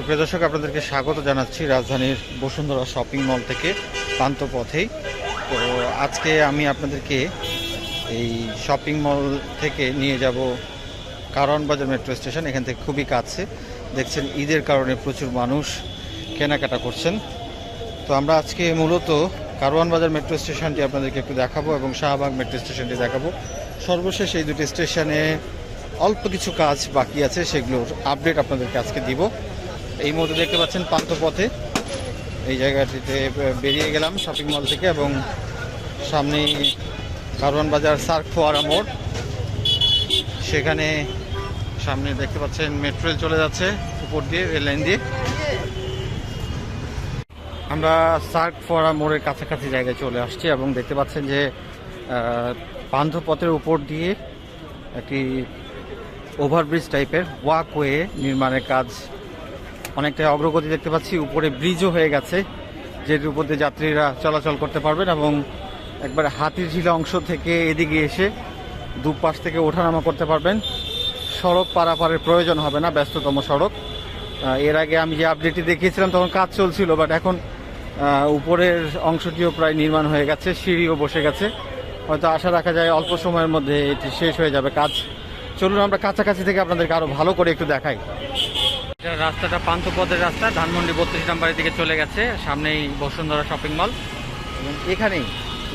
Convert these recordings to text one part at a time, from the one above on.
সুপ্রিয় দর্শক, আপনাদেরকে স্বাগত জানাচ্ছি রাজধানীর বসুন্ধরা শপিং মল থেকে প্রান্ত পথেই তো আজকে আমি আপনাদেরকে এই শপিং মল থেকে নিয়ে যাব কারণ বাজার মেট্রো স্টেশন, এখান থেকে খুবই কাছে। দেখছেন, ঈদের কারণে প্রচুর মানুষ কেনাকাটা করছেন। তো আমরা আজকে মূলত কারওয়ান বাজার মেট্রো স্টেশনটি আপনাদেরকে একটু দেখাবো এবং শাহবাগ মেট্রো স্টেশনটি দেখাবো। সর্বশেষ এই দুটি স্টেশনে অল্প কিছু কাজ বাকি আছে, সেগুলোর আপডেট আপনাদেরকে আজকে দিব। এই মুহূর্তে দেখতে পাচ্ছেন পান্থপথে। এই জায়গাটিতে বেরিয়ে গেলাম শপিং মল থেকে এবং সামনেই কারওয়ান বাজার সার্ক ফোয়ারা মোড়। সেখানে সামনে দেখতে পাচ্ছেন মেট্রো রেল চলে যাচ্ছে উপর দিয়ে রেল লাইন দিয়ে। আমরা সার্ক ফোয়ারা মোড়ের কাছাকাছি জায়গায় চলে আসছি এবং দেখতে পাচ্ছেন যে পান্থপথের উপর দিয়ে একটি ওভারব্রিজ টাইপের ওয়াকওয়ে নির্মাণের কাজ অনেকটাই অগ্রগতি দেখতে পাচ্ছি। উপরে ব্রিজও হয়ে গেছে, যেটির উপর দিয়ে যাত্রীরা চলাচল করতে পারবেন এবং একবার হাতির ঝিলা অংশ থেকে এদিকে এসে দুপাশ থেকে ওঠানামা করতে পারবেন। সড়ক পারাপারের প্রয়োজন হবে না, ব্যস্ততম সড়ক। এর আগে আমি যে আপডেটটি দেখিয়েছিলাম, তখন কাজ চলছিল বাট এখন উপরের অংশটিও প্রায় নির্মাণ হয়ে গেছে, সিঁড়িও বসে গেছে। হয়তো আশা রাখা যায় অল্প সময়ের মধ্যে এটি শেষ হয়ে যাবে কাজ। চলুন আমরা কাছাকাছি থেকে আপনাদেরকে আরও ভালো করে একটু দেখাই। রাস্তাটা পান্থপথের রাস্তা, ধানমন্ডি বত্রিশ নাম্বারের দিকে চলে গেছে, সামনেই বসুন্ধরা শপিং মল এবং এখানেই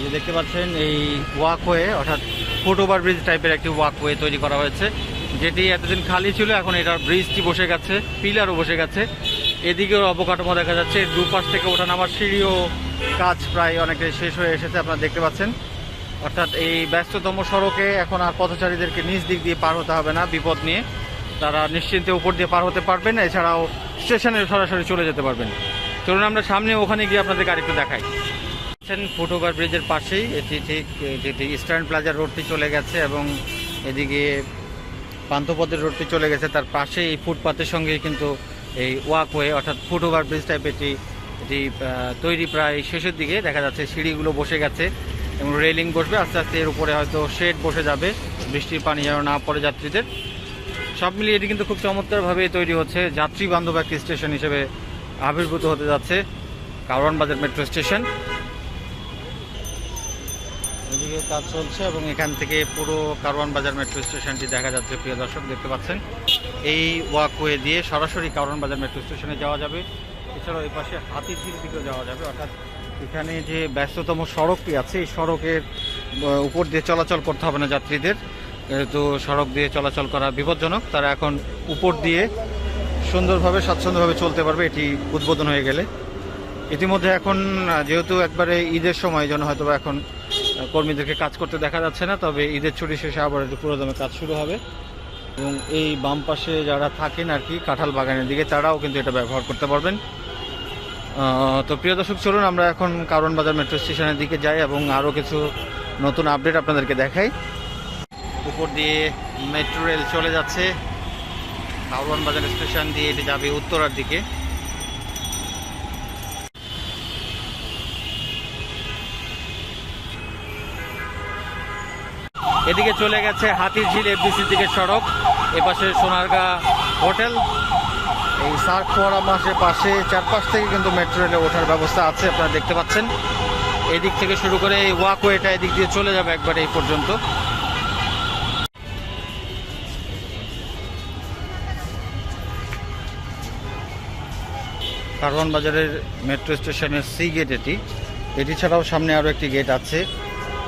যে দেখতে পাচ্ছেন, এই ওয়াকওয়ে অর্থাৎ ফুট ওভার ব্রিজ টাইপের একটি ওয়াকওয়ে তৈরি করা হয়েছে। যেটি এতদিন খালি ছিল, এখন এটার ব্রিজটি বসে গেছে পিলারও বসে গেছে। এদিকেও অবকাঠামো দেখা যাচ্ছে দুপাশ থেকে ওঠানামার সিঁড়িও কাজ প্রায় অনেকটাই শেষ হয়ে এসেছে, আপনারা দেখতে পাচ্ছেন। অর্থাৎ এই ব্যস্ততম সড়কে এখন আর পথচারীদেরকে নিজ দিক দিয়ে পার হতে হবে না, বিপদ নিয়ে। তারা নিশ্চিন্তে উপর দিয়ে পার হতে পারবেন এছাড়াও স্টেশনে সরাসরি চলে যেতে পারবেন চলুন আমরা সামনে ওখানে গিয়ে আপনাদের আরেকটু দেখাই। ফুট ওভার ব্রিজের পাশেই, এটি ঠিক যেটি ইস্টার্ন প্লাজার রোডটি চলে গেছে এবং এদিকে পান্থপথের রোডটি চলে গেছে। তার পাশেই এই ফুটপাতের সঙ্গে কিন্তু এই ওয়াকওয়ে অর্থাৎ ফুট ওভার ব্রিজ টাইপ এটি এটি তৈরি প্রায় শেষের দিকে। দেখা যাচ্ছে সিঁড়িগুলো বসে গেছে এবং রেলিং বসবে। আস্তে আস্তে এর উপরে হয়তো শেড বসে যাবে। বৃষ্টির পানি যেন না পড়ে যাত্রীদের। সব মিলিয়ে এটি কিন্তু খুব চমৎকারভাবে তৈরি হচ্ছে। যাত্রী বান্ধব একটি স্টেশন হিসেবে আবির্ভূত হতে যাচ্ছে কারওয়ান বাজার মেট্রো স্টেশন। এদিকে কাজ চলছে এবং এখান থেকে পুরো কারওয়ান বাজার মেট্রো স্টেশনটি দেখা যাচ্ছে, প্রিয় দর্শক, দেখতে পাচ্ছেন। এই ওয়াকওয়ে দিয়ে সরাসরি কারওয়ান বাজার মেট্রো স্টেশনে যাওয়া যাবে। এছাড়াও এই পাশে হাতিঝিল দিকেও যাওয়া যাবে। অর্থাৎ এখানে যে ব্যস্ততম সড়কটি আছে, এই সড়কের উপর দিয়ে চলাচল করতে হবে না যাত্রীদের। তো সড়ক দিয়ে চলাচল করা বিপজ্জনক, তারা এখন উপর দিয়ে সুন্দরভাবে, স্বাচ্ছন্দ্যভাবে চলতে পারবে, এটি উদ্বোধন হয়ে গেলে। ইতিমধ্যে এখন যেহেতু একবারে ঈদের সময় জন্য হয়তো এখন কর্মীদেরকে কাজ করতে দেখা যাচ্ছে না, তবে ঈদের ছুটি শেষে আবার একটু পুরোদমে কাজ শুরু হবে। এবং এই বাম পাশে যারা থাকেন আর কি, কাঁঠাল বাগানের দিকে, তারাও কিন্তু এটা ব্যবহার করতে পারবেন। তো প্রিয় দর্শক, চলুন আমরা এখন কারণ বাজার মেট্রো স্টেশনের দিকে যাই এবং আরও কিছু নতুন আপডেট আপনাদেরকে দেখাই। উপর দিয়ে মেট্রো রেল চলে যাচ্ছে। কারওয়ান বাজার স্টেশন দিয়ে এটি যাবে উত্তরার দিকে। এদিকে চলে গেছে হাতির ঝিল এফডিসির দিকে সড়ক। এপাশে সোনারগা হোটেল। এই সার্ক ফোয়ারা মাসের পাশে চারপাশ থেকে কিন্তু মেট্রো রেলে ওঠার ব্যবস্থা আছে, আপনারা দেখতে পাচ্ছেন। এদিক থেকে শুরু করে এই ওয়াকওয়েটা এদিক দিয়ে চলে যাবে একবারে এই পর্যন্ত। কারওয়ান বাজারের মেট্রো স্টেশনের সি গেট এটি। এটি ছাড়াও সামনে আরও একটি গেট আছে।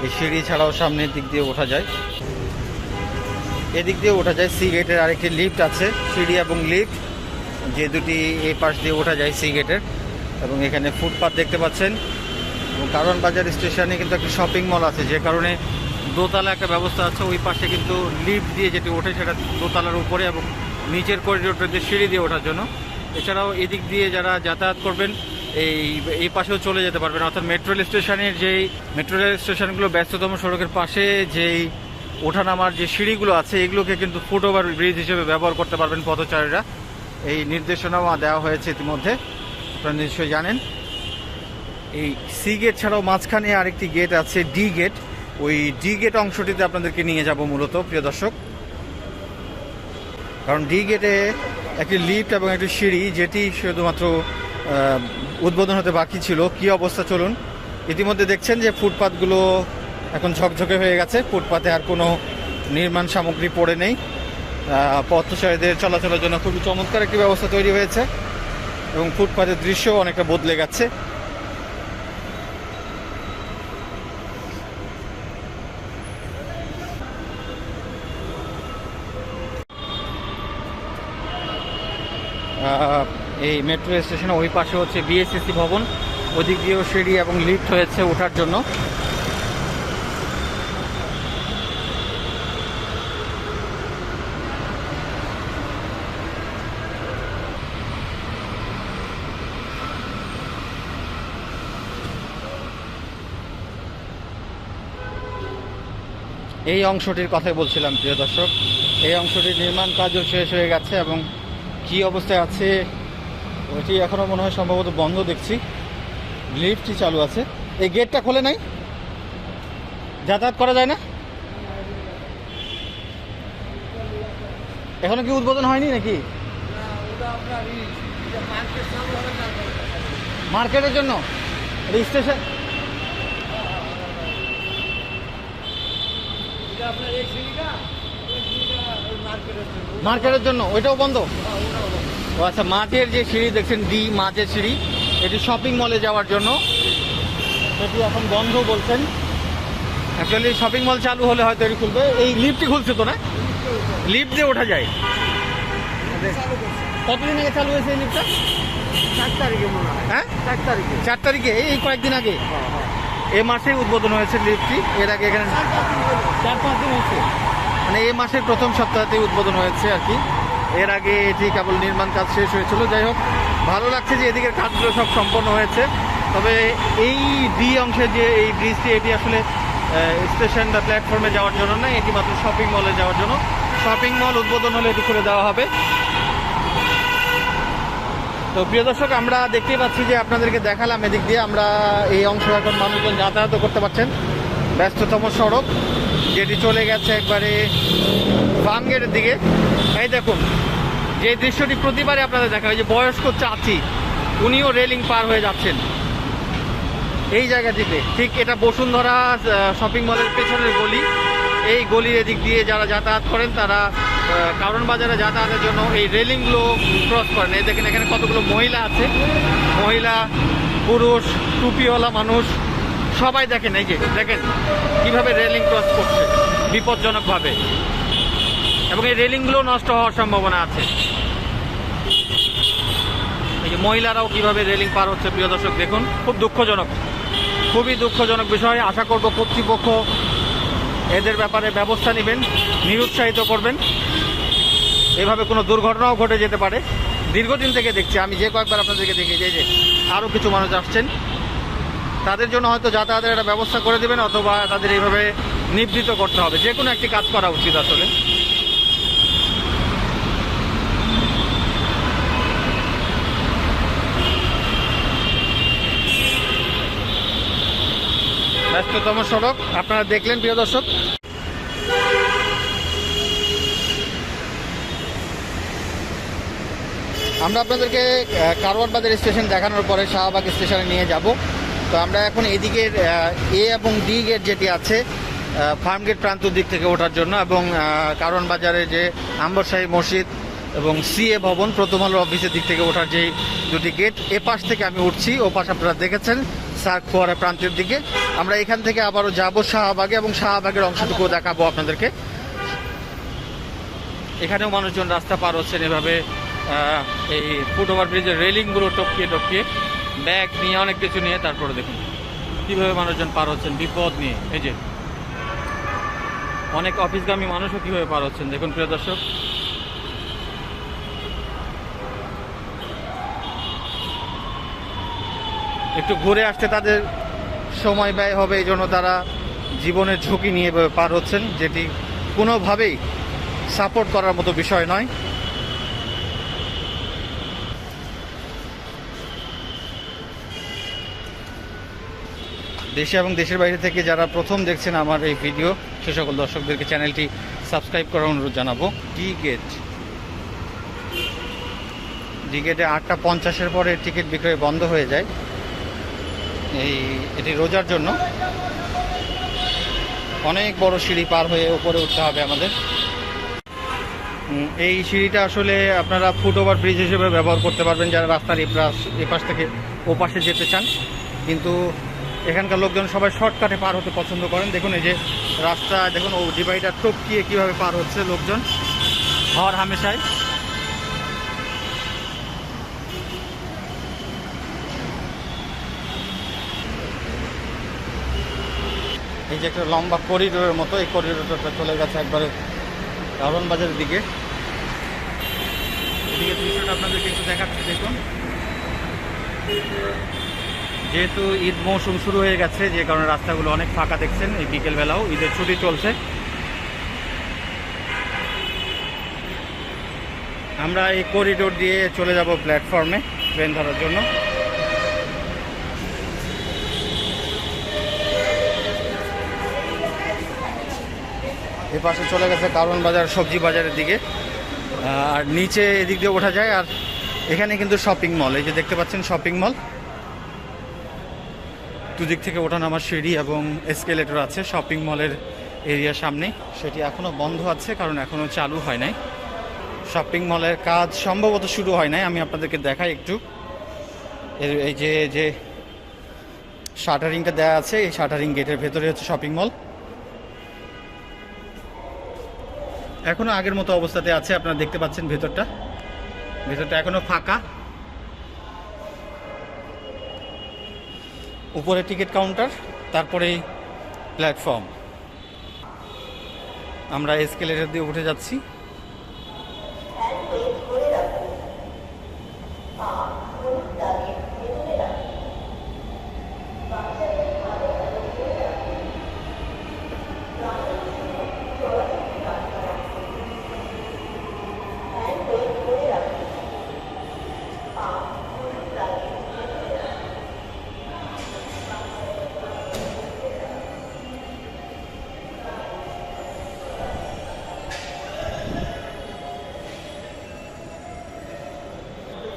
এই সিঁড়ি ছাড়াও সামনের দিক দিয়ে ওঠা যায়। এদিক দিয়ে ওঠা যায় সি গেটের আরেকটি লিফট আছে, সিঁড়ি এবং লিফট। যে দুটি এই পাশ দিয়ে ওঠা যায় সি গেটের। এবং এখানে ফুটপাথ দেখতে পাচ্ছেন। এবং কারণ বাজার স্টেশনে কিন্তু একটি শপিং মল আছে, যে কারণে দোতলা একটা ব্যবস্থা আছে। ওই পাশে কিন্তু লিফট দিয়ে যেটি ওঠে সেটা দোতলার উপরে এবং নিচের করিডোরটা দিয়ে সিঁড়ি দিয়ে ওঠার জন্য। এছাড়াও এদিক দিয়ে যারা যাতায়াত করবেন, এই এই পাশেও চলে যেতে পারবেন। অর্থাৎ মেট্রো রেল স্টেশনের যেই, মেট্রো রেল স্টেশনগুলো ব্যস্ততম সড়কের পাশে যেই ওঠানামার যে সিঁড়িগুলো আছে, এগুলোকে কিন্তু ফুট ওভার ব্রিজ হিসেবে ব্যবহার করতে পারবেন পথচারীরা। এই নির্দেশনাও দেওয়া হয়েছে ইতিমধ্যে। আপনারা নিশ্চয়ই জানেন। এই সি গেট ছাড়াও মাঝখানে আরেকটি গেট আছে, ডি গেট। ওই ডি গেট অংশটিতে আপনাদেরকে নিয়ে যাব মূলত, প্রিয় দর্শক। কারণ ডি গেটে একটি লিফট এবং একটি সিঁড়ি যেটি শুধুমাত্র উদ্বোধন হতে বাকি ছিল। কি অবস্থা চলুন। ইতিমধ্যে দেখছেন যে ফুটপাতগুলো এখন ঝকঝকে হয়ে গেছে। ফুটপাতে আর কোনো নির্মাণ সামগ্রী পড়ে নেই। পথচারীদের চলাচলের জন্য খুবই চমৎকার একটি ব্যবস্থা তৈরি হয়েছে এবং ফুটপাতের দৃশ্য অনেকটা বদলে গেছে। এই মেট্রো স্টেশনের ওই পাশে হচ্ছে বিএসএসসি ভবন। ওদিক দিয়েও সিঁড়ি এবং লিফট হয়েছে ওঠার জন্য। এই অংশটির কথাই বলছিলাম, প্রিয় দর্শক। এই অংশটির নির্মাণ কাজও শেষ হয়ে গেছে এবং কি অবস্থায় আছে, ওইটি এখনও মনে হয় সম্ভবত বন্ধ দেখছি। লিফটটি চালু আছে। এই গেটটা খোলে নাই? যাতায়াত করা যায় না? এখনও কি উদ্বোধন হয়নি নাকি? মার্কেটের জন্য? স্টেশন মার্কেটের জন্য, ওইটাও বন্ধ? ও আচ্ছা মাঝের যে সিঁড়ি দেখছেন ডি মাঝের সিঁড়ি এটি শপিং মলে যাওয়ার জন্য। সেটি এখন বন্ধ বলছেন। অ্যাকচুয়ালি শপিং মল চালু হলে হয়তো এটি খুলবে। এই লিফটটি খুলছে তো না? লিফট দিয়ে ওঠা যায়। কতদিন আগে চালু হয়েছে এই লিফটটা চার তারিখে মনে হয়। হ্যাঁ? চার তারিখে। চার তারিখে? এই কয়েকদিন আগে? এ মাসেই উদ্বোধন হয়েছে লিফটটি এর আগে এখানে চার পাঁচ দিন হয়েছে। মানে এ মাসের প্রথম সপ্তাহতেই উদ্বোধন হয়েছে আর কি। এর আগে এটি কেবল নির্মাণ কাজ শেষ হয়েছিল। যাই হোক, ভালো লাগছে যে এদিকের কাজগুলো সব সম্পন্ন হয়েছে। তবে এই ডি অংশে যে এই ব্রিজটি, এটি আসলে স্টেশন বা প্ল্যাটফর্মে যাওয়ার জন্য না, এটি মাত্র শপিং মলে যাওয়ার জন্য। শপিং মল উদ্বোধন হলে এটি খুলে দেওয়া হবে। তো প্রিয় দর্শক, আমরা দেখতেই পাচ্ছি যে আপনাদেরকে দেখালাম এদিক দিয়ে আমরা এই অংশ এখন মানুষজন যাতায়াতও করতে পারছেন। ব্যস্ততম সড়ক, যেটি চলে গেছে একবারে ফার্মগেটের দিকে। এই দেখুন, যে দৃশ্যটি প্রতিবারে আপনাদের দেখা হয় যে বয়স্ক চাচি, উনিও রেলিং পার হয়ে যাচ্ছেন। এই জায়গাটিতে, ঠিক এটা বসুন্ধরা শপিং মলের পেছনের গলি। এই গলির এদিক দিয়ে যারা যাতায়াত করেন, তারা কারণ বাজারে যাতায়াতের জন্য এই রেলিংগুলো ক্রস করেন। এই দেখেন, এখানে কতগুলো মহিলা আছে। মহিলা, পুরুষ, টুপিওয়ালা মানুষ, সবাই দেখেন, এই যে দেখেন, কীভাবে রেলিং ক্রস করছে, বিপজ্জনকভাবে। এবং এই রেলিংগুলো নষ্ট হওয়ার সম্ভাবনা আছে। এই যে মহিলারাও কীভাবে রেলিং পার হচ্ছে, প্রিয় দর্শক, দেখুন, খুব দুঃখজনক। খুবই দুঃখজনক বিষয়। আশা করব কর্তৃপক্ষ এদের ব্যাপারে ব্যবস্থা নেবেন, নিরুৎসাহিত করবেন। এভাবে কোনো দুর্ঘটনাও ঘটে যেতে পারে। দীর্ঘদিন থেকে দেখছি, আমি যে কয়েকবার আপনাদেরকে দেখি যে যে আরও কিছু মানুষ আসছেন। তাদের জন্য হয়তো যাতায়াতের একটা ব্যবস্থা করে দেবেন, অথবা তাদের এইভাবে নিবৃত করতে হবে। যে কোনো একটি কাজ করা উচিত আসলে। ব্যস্ততম সড়ক। আপনারা দেখলেন প্রিয় দর্শক। আমরা আপনাদেরকে আহ, কারওয়ান বাজার স্টেশন দেখানোর পরে শাহবাগ স্টেশনে নিয়ে যাব। তো আমরা এখন এদিকের এ এবং ডি গেট যেটি আছে ফার্ম গেট প্রান্ত দিক থেকে ওঠার জন্য এবং কারওয়ান বাজারে যে আম্বরশাহী মসজিদ এবং সিএ ভবন প্রথম আলোর অফিসের দিক থেকে ওঠার যে দুটি গেট এ পাশ থেকে আমি উঠছি। ও পাশ আপনারা দেখেছেন। সার্ক ফোয়ারা প্রান্তের দিকে। আমরা এখান থেকে আবারও যাব শাহবাগে এবং শাহবাগের অংশটুকু দেখাবো আপনাদেরকে। এখানেও মানুষজন রাস্তা পার হচ্ছেন এভাবে এই ফুট ওভার ব্রিজের রেলিংগুলো টপকিয়ে টপকিয়ে। ব্যাগ নিয়ে অনেক কিছু নিয়ে তারপরে দেখুন কীভাবে মানুষজন পার হচ্ছেন, বিপদ নিয়ে। এই যে, অনেক অফিসগামী মানুষও কীভাবে পার হচ্ছেন, দেখুন প্রিয় দর্শক। একটু ঘুরে আসতে তাদের সময় ব্যয় হবে এই জন্য তারা জীবনের ঝুঁকি নিয়ে পার হচ্ছেন যেটি কোনোভাবেই সাপোর্ট করার মতো বিষয় নয়। দেশে এবং দেশের বাইরে থেকে যারা প্রথম দেখছেন আমার এই ভিডিও সে সকল দর্শকদেরকে চ্যানেলটি সাবস্ক্রাইব করার অনুরোধ জানাব। ডি গেট ডি গেটে আটটা পঞ্চাশের পরে টিকিট বিক্রয় বন্ধ হয়ে যায়। এই, এটি রোজার জন্য। অনেক বড় সিঁড়ি পার হয়ে উপরে উঠতে হবে আমাদের। এই সিঁড়িটা আসলে আপনারা ফুট ওভার ব্রিজ হিসেবে ব্যবহার করতে পারবেন যারা রাস্তার এপাশ এপাশ থেকে ওপাশে যেতে চান। কিন্তু এখানকার লোকজন সবাই শর্টকাটে পার হতে পছন্দ করেন। দেখুন এই যে রাস্তা দেখুন ও ডিভাইডার টপকিয়ে কীভাবে পার হচ্ছে লোকজন। হর হামেশায় এই যে একটা লম্বা করিডোরের মতো, এই করিডোরটা চলে গেছে একবারে বাজারের দিকে। এদিকে দৃশ্যটা আপনাদেরকে একটু দেখাচ্ছি, দেখুন। যেহেতু ঈদ মৌসুম শুরু হয়ে গেছে, যে কারণে রাস্তাগুলো অনেক ফাঁকা দেখছেন, এই বিকেলবেলাও ঈদের ছুটি চলছে। আমরা এই করিডোর দিয়ে চলে যাব প্ল্যাটফর্মে ট্রেন ধরার জন্য। এ পাশে চলে গেছে কারণ বাজার, সবজি বাজারের দিকে। আর নিচে এদিক দিয়ে ওঠা যায়, আর এখানে কিন্তু শপিং মল এই যে দেখতে পাচ্ছেন শপিং মল দুদিক থেকে ওঠানামার সিঁড়ি এবং এসকেলেটর আছে শপিং মলের এরিয়ার সামনে। সেটি এখনও বন্ধ আছে, কারণ এখনও চালু হয় নাই। শপিং মলের কাজ সম্ভবত শুরু হয় নাই, আমি আপনাদেরকে দেখাই একটু। এর- এই যে যে শাটারিংটা দেওয়া আছে, এই শাটারিং গেটের ভেতরে হচ্ছে শপিং মল এখনও আগের মতো অবস্থাতে আছে, আপনারা দেখতে পাচ্ছেন ভেতরটা। ভেতরটা এখনও ফাঁকা। উপরে টিকিট কাউন্টার, তারপরে প্ল্যাটফর্ম। আমরা এসকেলেটার দিয়ে উঠে যাচ্ছি।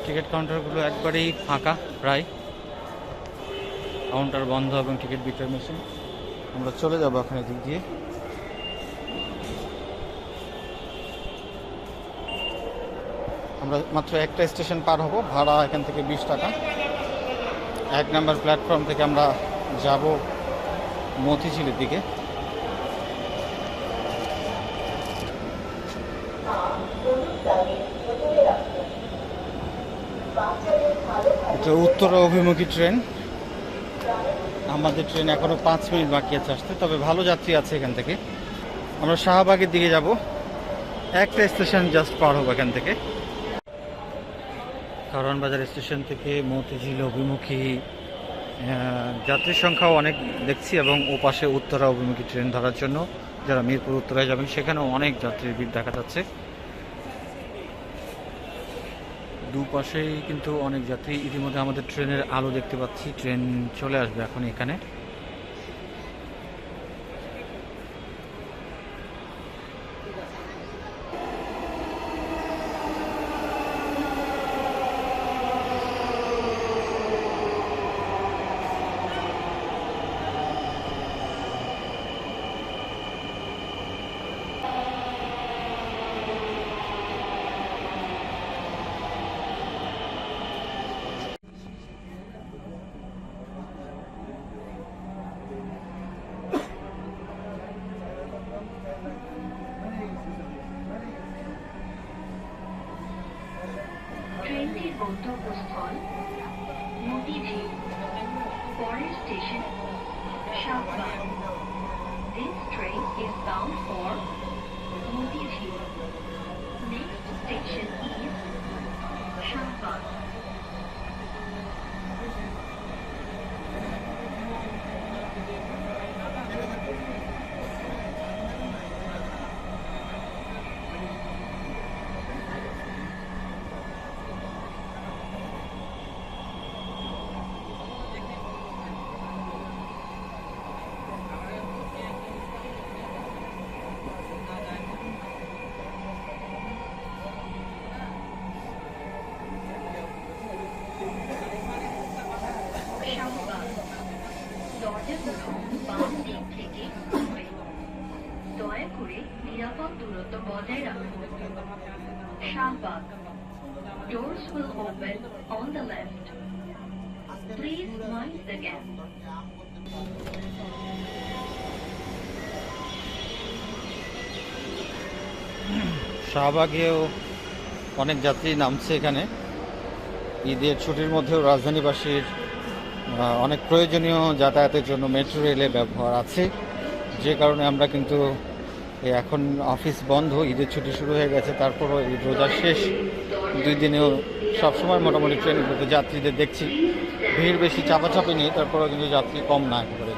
টিকিট কাউন্টারগুলো একবারেই ফাঁকা, প্রায়। কাউন্টার বন্ধ এবং টিকিট বিক্রয় মেশিন। আমরা চলে যাব এখন দিক দিয়ে। আমরা মাত্র একটা স্টেশন পার হব, ভাড়া এখান থেকে বিশ টাকা। এক নাম্বার প্ল্যাটফর্ম থেকে আমরা যাব মতিঝিলের দিকে। এটা উত্তর অভিমুখী ট্রেন। আমাদের ট্রেন এখনও পাঁচ মিনিট বাকি আছে আসতে, তবে ভালো যাত্রী আছে এখান থেকে। আমরা শাহবাগের দিকে যাব। একটা স্টেশন জাস্ট পার হব এখান থেকে। কারণ বাজার স্টেশন থেকে মতিঝিল অভিমুখী যাত্রীর সংখ্যাও অনেক দেখছি এবং ওপাশে উত্তরা অভিমুখী ট্রেন ধরার জন্য যারা মিরপুর, উত্তরায় যাবেন, সেখানেও অনেক যাত্রীর ভিড় দেখা যাচ্ছে। দুপাশেই কিন্তু অনেক যাত্রী। ইতিমধ্যে আমাদের ট্রেনের আলো দেখতে পাচ্ছি। ট্রেন চলে আসবে এখন এখানে। Bodera, Shahbag. Doors will open on the left. Please mind the gap. শাহবাগেও অনেক যাত্রী নামছে এখানে ঈদের ছুটির মধ্যেও রাজধানীবাসীর অনেক প্রয়োজনীয় যাতায়াতের জন্য মেট্রো রেলের ব্যবহার আছে যে কারণে আমরা কিন্তু এখন অফিস বন্ধ, ঈদের ছুটি শুরু হয়ে গেছে, তারপরও এই রোজার শেষ। দুই দিনেও সবসময় মোটামুটি ট্রেনগুলোতে যাত্রীদের দেখছি। ভিড় বেশি, চাপাচাপি নেই, তারপরেও কিন্তু যাত্রী কম না একেবারে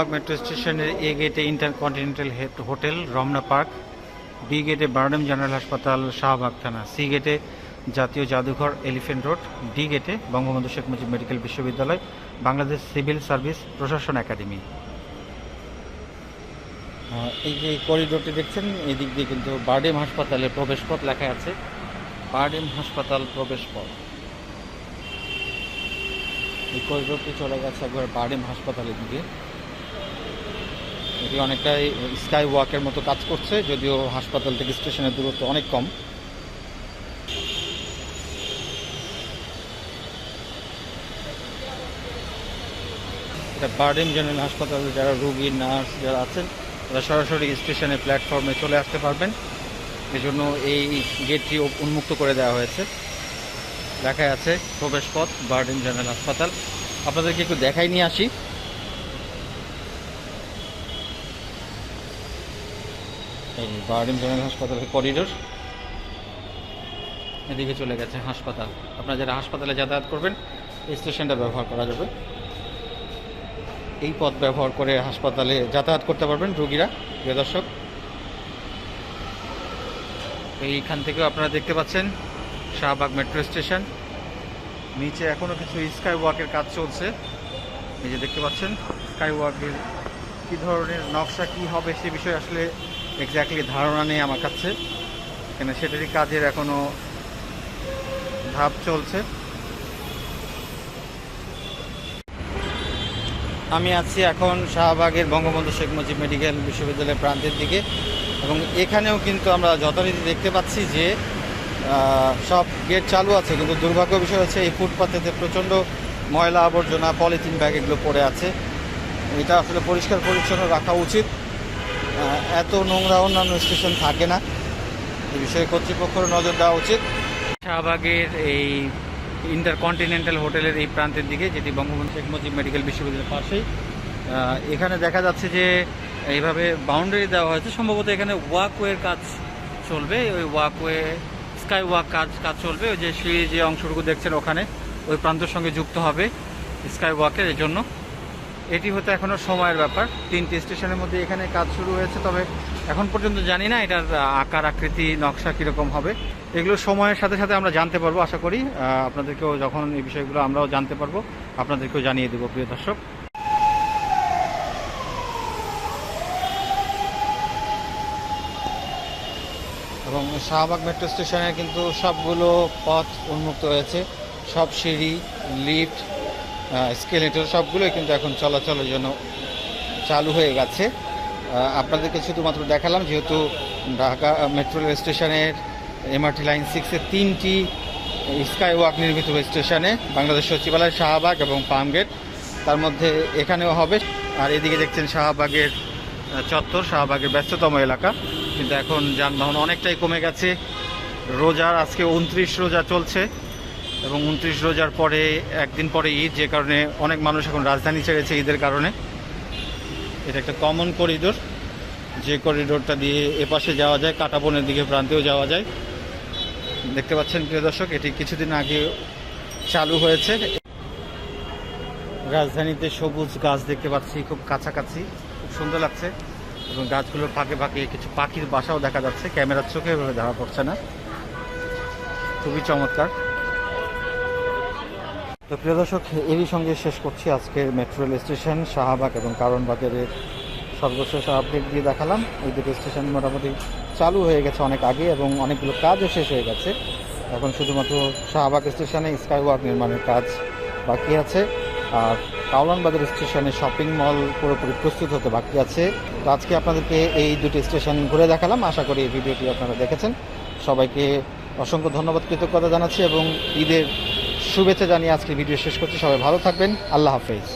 শাহবাগ মেট্রো স্টেশনের এ গেটে Intercontinental hotel, Ramna park, B গেটে বার্ডেম জেনারেল হাসপাতাল, শাহবাগ থানা, সি গেটে জাতীয় জাদুঘর, এলিফেন্ট রোড, ডি গেটে বঙ্গবন্ধু শেখ মুজিব মেডিকেল বিশ্ববিদ্যালয়, বাংলাদেশ সিভিল সার্ভিস প্রশাসন একাডেমি। এই যে করিডোরটি দেখছেন, এদিক দিয়ে কিন্তু বার্ডেম হাসপাতালের প্রবেশপথ লেখা আছে, বার্ডেম হাসপাতাল প্রবেশপথ। এই করিডোরটি চলে গেছে একবার বার্ডেম হাসপাতালের দিকে। এটি অনেকটাই স্কাই ওয়াকের মতো কাজ করছে, যদিও হাসপাতাল থেকে স্টেশনের দূরত্ব অনেক কম। এটা বার্ডেম জেনারেল হাসপাতালে যারা রুগী, নার্স যারা আছেন, তারা সরাসরি স্টেশনের প্ল্যাটফর্মে চলে আসতে পারবেন। এজন্য এই গেটটি উন্মুক্ত করে দেওয়া হয়েছে। লেখা আছে প্রবেশপথ বার্ডেন জেনারেল হাসপাতাল। আপনাদেরকে একটু দেখাই নিয়ে আসি। এই বার্ডেন জেনারেল হাসপাতালের করিডোর এদিকে চলে গেছে হাসপাতাল। আপনারা যারা হাসপাতালে যাতায়াত করবেন, এই স্টেশনটা ব্যবহার করা যাবে। এই পথ ব্যবহার করে হাসপাতালে যাতায়াত করতে পারবেন রোগীরা, প্রিয় দর্শক। এইখান থেকেও আপনারা দেখতে পাচ্ছেন শাহবাগ মেট্রো স্টেশন। নিচে এখনও কিছু স্কাই ওয়াকের কাজ চলছে। এই যে দেখতে পাচ্ছেন স্কাই ওয়াকের কী ধরনের নকশা, কী হবে সে বিষয়ে আসলে এক্স্যাক্টলি ধারণা নেই আমার কাছে। এখানে সেটারই কাজের এখনও ধাপ চলছে। আমি আছি এখন শাহবাগের বঙ্গবন্ধু শেখ মুজিব মেডিকেল বিশ্ববিদ্যালয়ের প্রান্তের দিকে এবং এখানেও কিন্তু আমরা যথারীতি দেখতে পাচ্ছি যে সব গেট চালু আছে, কিন্তু দুর্ভাগ্য বিষয় হচ্ছে এই ফুটপাথেতে প্রচণ্ড ময়লা আবর্জনা, পলিথিন ব্যাগ এগুলো পড়ে আছে। এটা আসলে পরিষ্কার পরিচ্ছন্ন রাখা উচিত। এত নোংরা অন্যান্য স্টেশন থাকে না। এই বিষয়ে কর্তৃপক্ষের নজর দেওয়া উচিত। শাহবাগের এই ইন্টারকন্টিনেন্টাল হোটেলের এই প্রান্তের দিকে, যেটি বঙ্গবন্ধু শেখ মুজিব মেডিকেল বিশ্ববিদ্যালয়ের পাশেই এখানে দেখা যাচ্ছে যে এইভাবে বাউন্ডারি দেওয়া হয়েছে। সম্ভবত এখানে ওয়াকওয়ের কাজ চলবে, ওই ওয়াকওয়ে, স্কাই ওয়াক কাজ কাজ চলবে। ওই যে সিঁড়ি যে অংশটুকু দেখছেন ওখানে, ওই প্রান্তের সঙ্গে যুক্ত হবে স্কাই ওয়াকের জন্য এটি হতে এখনও সময়ের ব্যাপার। তিনটি স্টেশনের মধ্যে এখানে কাজ শুরু হয়েছে, তবে এখন পর্যন্ত জানি না এটার আকার, আকৃতি, নকশা কীরকম হবে। এগুলো সময়ের সাথে সাথে আমরা জানতে পারব, আশা করি। আপনাদেরকেও যখন এই বিষয়গুলো আমরাও জানতে পারব, আপনাদেরকেও জানিয়ে দেবো, প্রিয় দর্শক। এবং শাহবাগ মেট্রো স্টেশনে কিন্তু সবগুলো পথ উন্মুক্ত হয়েছে সব সিঁড়ি, লিফট স্কেলেটর সবগুলোই কিন্তু এখন চলাচলের জন্য চালু হয়ে গেছে। আপনাদেরকে শুধুমাত্র দেখালাম যেহেতু ঢাকা মেট্রো রেল স্টেশনের এমআরটি লাইন সিক্সের তিনটি স্কাই ওয়াক নির্মিত স্টেশনে বাংলাদেশ সচিবালয়, শাহবাগ এবং পামগেট তার মধ্যে এখানেও হবে। আর এদিকে দেখছেন শাহবাগের চত্বর, শাহবাগের ব্যস্ততম এলাকা। কিন্তু এখন যানবাহন অনেকটাই কমে গেছে। রোজার আজকে উনত্রিশ রোজা চলছে। এবং উনত্রিশ রোজার পরে, একদিন পরে ঈদ, যে কারণে অনেক মানুষ এখন রাজধানী ছেড়েছে ঈদের কারণে। এটা একটা কমন করিডোর যে করিডোরটা দিয়ে এপাশে যাওয়া যায়, কাটাবনের দিকে প্রান্তেও যাওয়া যায়। দেখতে পাচ্ছেন, প্রিয় দর্শক, এটি কিছুদিন আগে চালু হয়েছে। রাজধানীতে সবুজ গাছ দেখতে পাচ্ছি, খুব কাছাকাছি, খুব সুন্দর লাগছে। এবং গাছগুলোর ফাঁকে ফাঁকে কিছু পাখির বাসাও দেখা যাচ্ছে, ক্যামেরার চোখে এভাবে ধরা পড়ছে না। খুবই চমৎকার। তো প্রিয় দর্শক, এরই সঙ্গে শেষ করছি আজকের মেট্রো রেল স্টেশন শাহবাগ এবং কারণবাগের সর্বশেষ আপডেট দিয়ে দেখালাম। এই দুটো স্টেশন মোটামুটি চালু হয়ে গেছে অনেক আগে এবং অনেকগুলো কাজও শেষ হয়ে গেছে। এখন শুধুমাত্র শাহবাগ স্টেশনে স্কাই ওয়াক নির্মাণের কাজ বাকি আছে। আর কাউলান বাজার স্টেশনে শপিং মল পুরোপুরি প্রস্তুত হতে বাকি আছে। তো আজকে আপনাদেরকে এই দুটি স্টেশন ঘুরে দেখালাম। আশা করি এই ভিডিওটি আপনারা দেখেছেন। সবাইকে অসংখ্য ধন্যবাদ, কৃতজ্ঞতা জানাচ্ছি এবং ঈদের শুভেচ্ছা জানিয়ে আজকে ভিডিও শেষ করছি। সবাই ভালো থাকবেন। আল্লাহ হাফেজ।